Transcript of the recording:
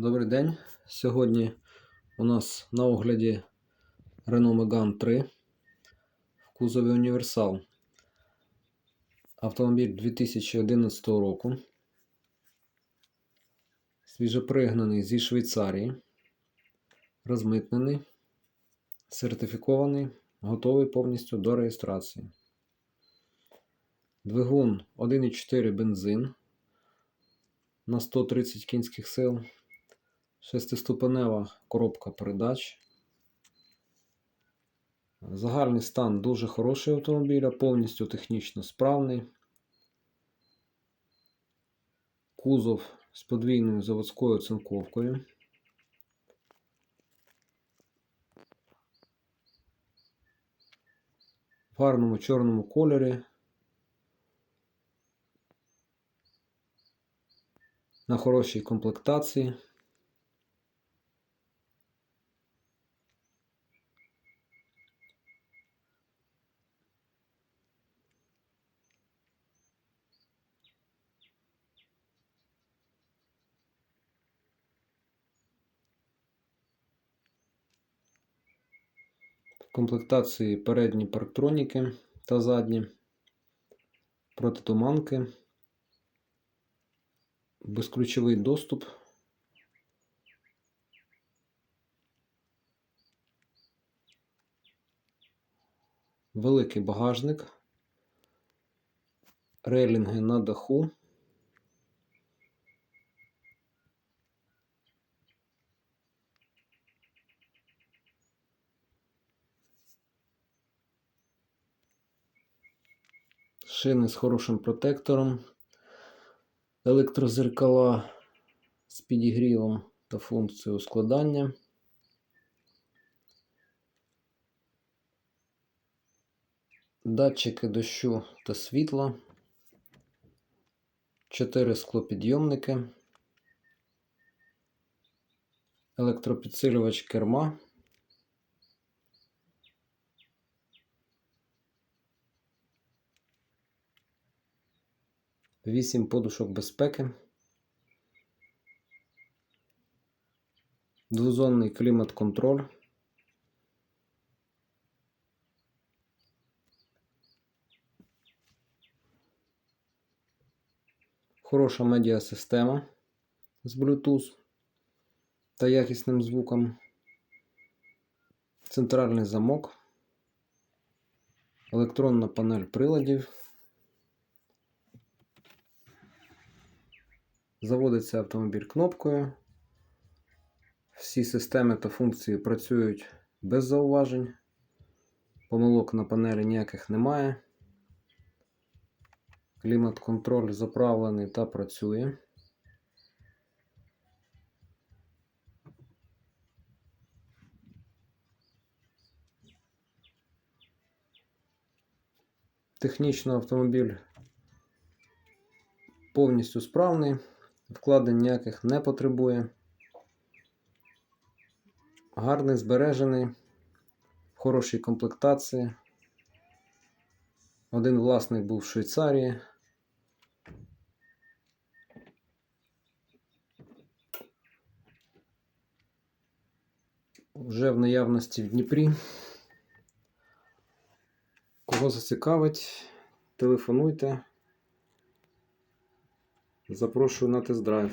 Добрий день. Сьогодні у нас на огляді Renault Megane 3 в кузові Універсал. Автомобіль 2011 року. Свіжопригнаний зі Швейцарії. Розмитнений, сертифікований, готовий повністю до реєстрації. Двигун 1,4 бензин на 130 кінських сил. Шестиступенева коробка передач. Загальний стан дуже хороший автомобіля, повністю технічно справний. Кузов з подвійною заводською оцинковкою. В гарному чорному кольорі. На хорошій комплектації. Комплектації передні парктроніки та задні, протитуманки, безключовий доступ. Великий багажник, рейлінги на даху. Шини з хорошим протектором, електрозеркала з підігрівом та функцією складання. Датчики дощу та світла, 4 склопідйомники, електропідсилювач керма. Вісім подушок безпеки, двозонний клімат-контроль, хороша медіасистема з Bluetooth та якісним звуком, центральний замок, електронна панель приладів. Заводиться автомобіль кнопкою. Всі системи та функції працюють без зауважень. Помилок на панелі ніяких немає. Клімат-контроль заправлений та працює. Технічно автомобіль повністю справний. Вкладень ніяких не потребує. Гарний, збережений, в хорошій комплектації. Один власник був в Швейцарії. Вже в наявності в Дніпрі. Кого зацікавить, телефонуйте. Запрошую на тест-драйв.